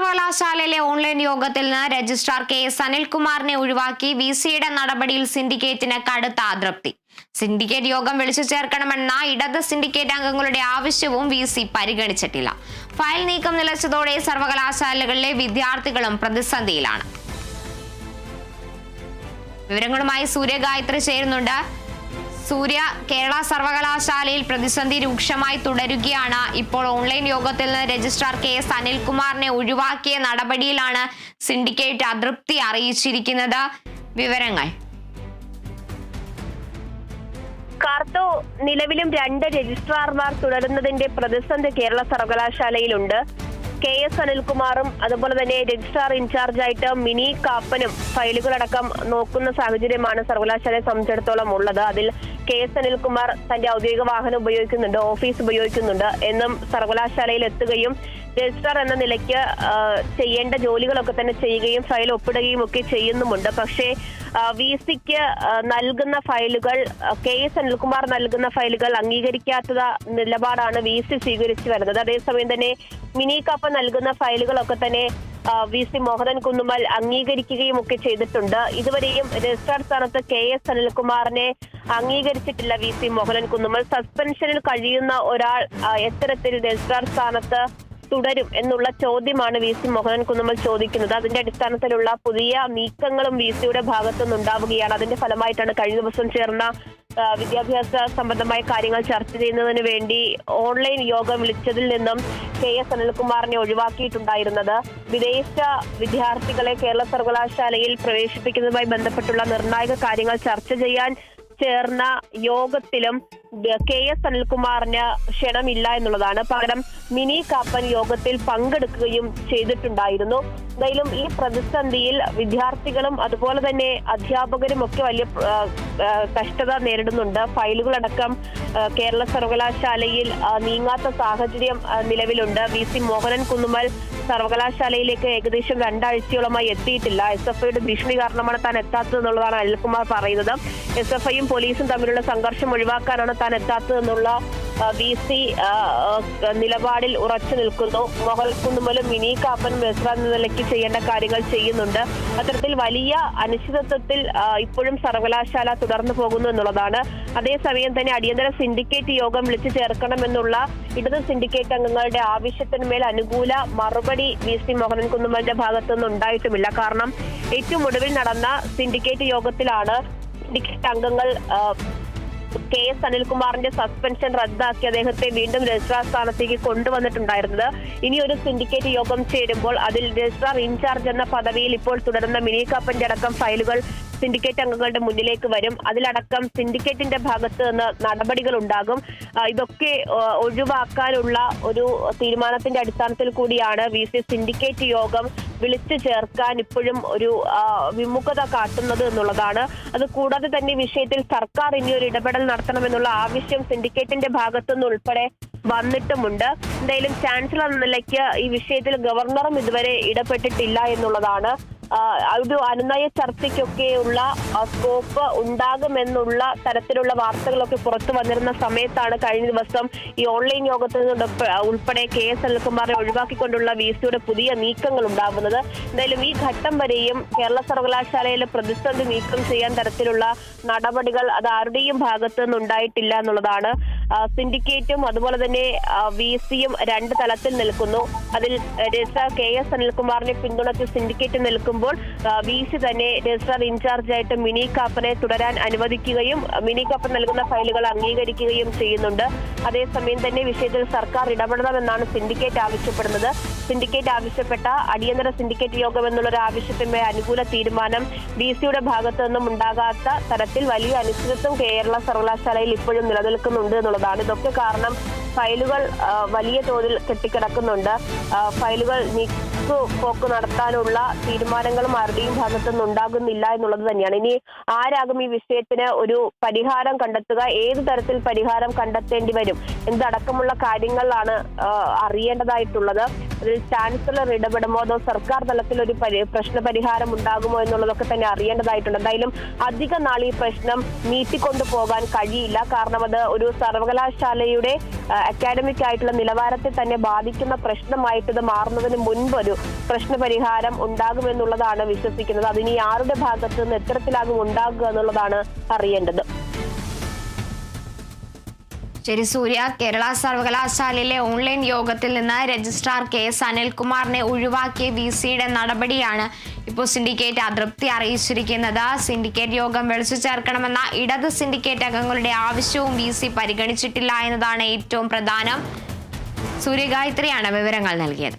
സർവകലാശാലയിലെ ഓൺലൈൻ യോഗത്തിൽ നിന്ന് രജിസ്ട്രാർ കെ എസ് അനിൽകുമാറിനെ ഒഴിവാക്കി വി സിയുടെ നടപടിയിൽ സിൻഡിക്കേറ്റിന് കടുത്ത അതൃപ്തി. സിൻഡിക്കേറ്റ് യോഗം വിളിച്ചു ചേർക്കണമെന്ന ഇടത് സിൻഡിക്കേറ്റ് അംഗങ്ങളുടെ ആവശ്യവും വി സി പരിഗണിച്ചിട്ടില്ല. ഫയൽ നീക്കം നിലച്ചതോടെ സർവകലാശാലകളിലെ വിദ്യാർത്ഥികളും പ്രതിസന്ധിയിലാണ്. വിവരങ്ങളുമായി സൂര്യഗായത്രി ചേരുന്നുണ്ട്. സൂര്യ കേരള സർവകലാശാലയിൽ പ്രതിസന്ധി രൂക്ഷമായി തുടരുകയാണ്. ഇപ്പോൾ ഓൺലൈൻ യോഗത്തിൽ നിന്ന് രജിസ്ട്രാർ കെ എസ് അനിൽകുമാറിനെ ഒഴിവാക്കിയ നടപടിയിലാണ് സിൻഡിക്കേറ്റ് അതൃപ്തി അറിയിച്ചിരിക്കുന്നത്. വിവരങ്ങൾ. കാർത്തോ നിലവിലും രണ്ട് രജിസ്ട്രാർമാർ തുടരുന്നതിന്റെ പ്രതിസന്ധി കേരള സർവകലാശാലയിലുണ്ട്. കെ എസ് അനിൽകുമാറും അതുപോലെ തന്നെ രജിസ്ട്രാർ ഇൻചാർജായിട്ട് മിനി കാപ്പനും ഫയലുകളടക്കം നോക്കുന്ന സാഹചര്യമാണ് സർവകലാശാലയെ സംബന്ധിച്ചിടത്തോളം ഉള്ളത്. അതിൽ കെ എസ് അനിൽകുമാർ തന്റെ ഔദ്യോഗിക വാഹനം ഉപയോഗിക്കുന്നുണ്ട് ഓഫീസ് ഉപയോഗിക്കുന്നുണ്ട് എന്നും സർവകലാശാലയിൽ എത്തുകയും രജിസ്ട്രാർ എന്ന നിലയ്ക്ക് ചെയ്യേണ്ട ജോലികളൊക്കെ തന്നെ ചെയ്യുകയും ഫയൽ ഒപ്പിടുകയും ഒക്കെ ചെയ്യുന്നുമുണ്ട്. പക്ഷേ വി സിക്ക് നൽകുന്ന ഫയലുകൾ കെ എസ് അനിൽകുമാർ നൽകുന്ന ഫയലുകൾ അംഗീകരിക്കാത്ത നിലപാടാണ് വി സി സ്വീകരിച്ചു വരുന്നത്. അതേസമയം തന്നെ മിനി കാപ്പ നൽകുന്ന ഫയലുകളൊക്കെ തന്നെ വി സി മോഹനൻ കുന്നുമൽ അംഗീകരിക്കുകയും ഒക്കെ ചെയ്തിട്ടുണ്ട്. ഇതുവരെയും രജിസ്ട്രാർ സ്ഥാനത്ത് കെ എസ് അനിൽകുമാറിനെ അംഗീകരിച്ചിട്ടില്ല വി സി മോഹനൻ കുന്നുമൽ സസ്പെൻഷനിൽ കഴിയുന്ന ഒരാൾ എത്തരത്തിൽ രജിസ്ട്രാർ സ്ഥാനത്ത് തുടരും എന്നുള്ള ചോദ്യമാണ് വി സി മോഹനൻ കുന്നുമൽ ചോദിക്കുന്നത്. അതിന്റെ അടിസ്ഥാനത്തിലുള്ള പുതിയ നീക്കങ്ങളും വി സിയുടെ ഭാഗത്തുനിന്ന് ഉണ്ടാവുകയാണ്. അതിന്റെ ഫലമായിട്ടാണ് കഴിഞ്ഞ ദിവസം ചേർന്ന വിദ്യാഭ്യാസ സംബന്ധമായ കാര്യങ്ങൾ ചർച്ച ചെയ്യുന്നതിന് വേണ്ടി ഓൺലൈൻ യോഗം വിളിച്ചതിൽ നിന്നും കെ എസ് അനിൽകുമാറിനെ ഒഴിവാക്കിയിട്ടുണ്ടായിരുന്നത്. വിദേശ വിദ്യാർത്ഥികളെ കേരള സർവകലാശാലയിൽ പ്രവേശിപ്പിക്കുന്നതുമായി ബന്ധപ്പെട്ടുള്ള നിർണായക കാര്യങ്ങൾ ചർച്ച ചെയ്യാൻ ചേർന്ന യോഗത്തിലും കെ എസ് അനിൽകുമാറിന് ക്ഷണമില്ല എന്നുള്ളതാണ്. പകരം മിനി കാപ്പൻ യോഗത്തിൽ പങ്കെടുക്കുകയും ചെയ്തിട്ടുണ്ടായിരുന്നു. എന്തായാലും ഈ പ്രതിസന്ധിയിൽ വിദ്യാർത്ഥികളും അതുപോലെ തന്നെ അധ്യാപകരും ഒക്കെ വലിയ കഷ്ടത നേരിടുന്നുണ്ട്. ഫയലുകളടക്കം കേരള സർവകലാശാലയിൽ നീങ്ങാത്ത സാഹചര്യം നിലവിലുണ്ട്. വി. സി. മോഹനൻ കുന്നുമൽ സർവകലാശാലയിലേക്ക് ഏകദേശം രണ്ടാഴ്ചയോളമായി എത്തിയിട്ടില്ല. എസ് എഫ് ഐയുടെ ഭീഷണി കാരണമാണ് താൻ എത്താത്തത് എന്നുള്ളതാണ് അനിൽകുമാർ പറയുന്നത്. എസ് എഫ് ഐയും പോലീസും തമ്മിലുള്ള സംഘർഷം ഒഴിവാക്കാനാണ് താൻ എത്താത്തതെന്നുള്ള വി സി നിലപാടിൽ ഉറച്ചു നിൽക്കുന്നു. മോഹൻ കുന്നുമലും മിനി കാപ്പൻ മെസ്ര എന്ന നിലയ്ക്ക് ചെയ്യേണ്ട കാര്യങ്ങൾ ചെയ്യുന്നുണ്ട്. അത്തരത്തിൽ വലിയ അനിശ്ചിതത്വത്തിൽ ഇപ്പോഴും സർവകലാശാല തുടർന്നു പോകുന്നു എന്നുള്ളതാണ്. അതേസമയം തന്നെ അടിയന്തര സിൻഡിക്കേറ്റ് യോഗം വിളിച്ചു ചേർക്കണമെന്നുള്ള ഇടത് സിൻഡിക്കേറ്റ് അംഗങ്ങളുടെ ആവശ്യത്തിന്മേൽ അനുകൂല മറുപടി വി സി മോഹനൻ കുന്നുമലിന്റെ ഭാഗത്തുനിന്ന് ഉണ്ടായിട്ടുമില്ല. കാരണം ഏറ്റവും ഒടുവിൽ നടന്ന സിൻഡിക്കേറ്റ് യോഗത്തിലാണ് സിൻഡിക്കേറ്റ് അംഗങ്ങൾ കെ എസ് അനിൽകുമാറിന്റെ സസ്പെൻഷൻ റദ്ദാക്കി അദ്ദേഹത്തെ വീണ്ടും രജിസ്ട്രാർ സ്ഥാനത്തേക്ക് കൊണ്ടുവന്നിട്ടുണ്ടായിരുന്നത്. ഇനി ഒരു സിൻഡിക്കേറ്റ് യോഗം ചേരുമ്പോൾ അതിൽ രജിസ്ട്രാർ ഇൻചാർജ് എന്ന പദവിയിൽ ഇപ്പോൾ തുടരുന്ന മിനി കാപ്പന്റെ അടക്കം ഫയലുകൾ സിൻഡിക്കേറ്റ് അംഗങ്ങളുടെ മുന്നിലേക്ക് വരും. അതിലടക്കം സിൻഡിക്കേറ്റിന്റെ ഭാഗത്ത് നിന്ന് നടപടികൾ ഉണ്ടാകും. ഇതൊക്കെ ഒഴിവാക്കാനുള്ള ഒരു തീരുമാനത്തിന്റെ അടിസ്ഥാനത്തിൽ കൂടിയാണ് വി സി സിൻഡിക്കേറ്റ് യോഗം വിളിച്ചു ചേർക്കാൻ ഇപ്പോഴും ഒരു വിമുഖത കാട്ടുന്നത് എന്നുള്ളതാണ്. അത് കൂടാതെ തന്നെ വിഷയത്തിൽ സർക്കാർ ഇനി ഒരു ഇടപെടൽ നടത്തണമെന്നുള്ള ആവശ്യം സിൻഡിക്കേറ്റിന്റെ ഭാഗത്തുനിന്ന് ഉൾപ്പെടെ വന്നിട്ടുമുണ്ട്. എന്തായാലും ചാൻസലർ എന്ന നിലയ്ക്ക് ഈ വിഷയത്തിൽ ഗവർണറും ഇതുവരെ ഇടപെട്ടിട്ടില്ല എന്നുള്ളതാണ് ഒരു അനുനയ ചർച്ചയ്ക്കൊക്കെയുള്ള സ്കോപ്പ് ഉണ്ടാകുമെന്നുള്ള തരത്തിലുള്ള വാർത്തകളൊക്കെ പുറത്തു വന്നിരുന്ന സമയത്താണ് കഴിഞ്ഞ ദിവസം ഈ ഓൺലൈൻ യോഗത്തിൽ ഉൾപ്പെടെ കെ എസ് അനിൽകുമാറിനെ ഒഴിവാക്കിക്കൊണ്ടുള്ള വി സിയുടെ പുതിയ നീക്കങ്ങൾ ഉണ്ടാകുന്നത്. എന്തായാലും ഈ ഘട്ടം വരെയും കേരള സർവകലാശാലയിലെ പ്രതിസന്ധി നീക്കം ചെയ്യാൻ തരത്തിലുള്ള നടപടികൾ അത് ആരുടെയും ഭാഗത്തു നിന്നുണ്ടായിട്ടില്ല എന്നുള്ളതാണ്. സിൻഡിക്കേറ്റും അതുപോലെ തന്നെ വി സിയും രണ്ട് തലത്തിൽ നിൽക്കുന്നു. അതിൽ രജിസ്ട്രാർ കെ എസ് അനിൽകുമാറിനെ പിന്തുണച്ച് സിൻഡിക്കേറ്റ് നിൽക്കുമ്പോൾ വി സി തന്നെ രജിസ്ട്രാർ ഇൻചാർജായിട്ട് മിനി കാപ്പനെ തുടരാൻ അനുവദിക്കുകയും മിനി കാപ്പൻ നൽകുന്ന ഫയലുകൾ അംഗീകരിക്കുകയും ചെയ്യുന്നുണ്ട്. അതേസമയം തന്നെ വിഷയത്തിൽ സർക്കാർ ഇടപെടണമെന്നാണ് സിൻഡിക്കേറ്റ് ആവശ്യപ്പെടുന്നത്. സിൻഡിക്കേറ്റ് ആവശ്യപ്പെട്ട അടിയന്തര സിൻഡിക്കേറ്റ് യോഗം എന്നുള്ള ഒരു ആവശ്യത്തിന്മേൽ അനുകൂല തീരുമാനം ബി സിയുടെ ഭാഗത്തു നിന്നും ഉണ്ടാകാത്ത തരത്തിൽ വലിയ അനിശ്ചിതത്വം കേരള സർവകലാശാലയിൽ ഇപ്പോഴും നിലനിൽക്കുന്നുണ്ട് എന്നുള്ളതാണ്. ഇതൊക്കെ കാരണം ഫയലുകൾ വലിയ തോതിൽ കെട്ടിക്കിടക്കുന്നുണ്ട്. ഫയലുകൾ നീക്കു പോക്ക് നടത്താനുള്ള തീരുമാനങ്ങളും ആരുടെയും ഭാഗത്തുനിന്ന് ഉണ്ടാകുന്നില്ല എന്നുള്ളത് തന്നെയാണ്. ഇനി ആരാകും ഈ വിഷയത്തിന് ഒരു പരിഹാരം കണ്ടെത്തുക? ഏത് തരത്തിൽ പരിഹാരം കണ്ടെത്തേണ്ടി വരും? എന്തടക്കമുള്ള കാര്യങ്ങളാണ് അറിയേണ്ടതായിട്ടുള്ളത്? അതിൽ ചാൻസലർ ഇടപെടുമോ? അതോ സർക്കാർ തലത്തിൽ ഒരു പരി- പ്രശ്ന പരിഹാരം ഉണ്ടാകുമോ എന്നുള്ളതൊക്കെ തന്നെ അറിയേണ്ടതായിട്ടുണ്ട്. എന്തായാലും അധിക നാൾ ഈ പ്രശ്നം നീട്ടിക്കൊണ്ടു പോകാൻ കഴിയില്ല. കാരണം അത് ഒരു സർവകലാശാലയുടെ അക്കാഡമിക് ആയിട്ടുള്ള നിലവാരത്തെ തന്നെ ബാധിക്കുന്ന പ്രശ്നമായിട്ട് ഇത് മാറുന്നതിന് മുൻപ് ഒരു പ്രശ്ന പരിഹാരം ഉണ്ടാകുമെന്നുള്ളതാണ് വിശ്വസിക്കുന്നത്. അതിനി ആരുടെ ഭാഗത്ത് നിന്ന് എത്തരത്തിലാകും ഉണ്ടാകുക എന്നുള്ളതാണ് അറിയേണ്ടത്. ശരി സൂര്യ. കേരള സർവകലാശാലയിലെ ഓൺലൈൻ യോഗത്തിൽ നിന്ന് രജിസ്ട്രാർ കെ എസ് അനിൽകുമാറിനെ ഒഴിവാക്കിയ വി സിയുടെ നടപടിയാണ് ഇപ്പോൾ സിൻഡിക്കേറ്റ് അതൃപ്തി അറിയിച്ചിരിക്കുന്നത്. സിൻഡിക്കേറ്റ് യോഗം വിളിച്ചു ചേർക്കണമെന്ന ഇടത് സിൻഡിക്കേറ്റ് അംഗങ്ങളുടെ ആവശ്യവും വി സി പരിഗണിച്ചിട്ടില്ല എന്നതാണ് ഏറ്റവും പ്രധാനം. സൂര്യഗായത്രിയാണ് വിവരങ്ങൾ നൽകിയത്.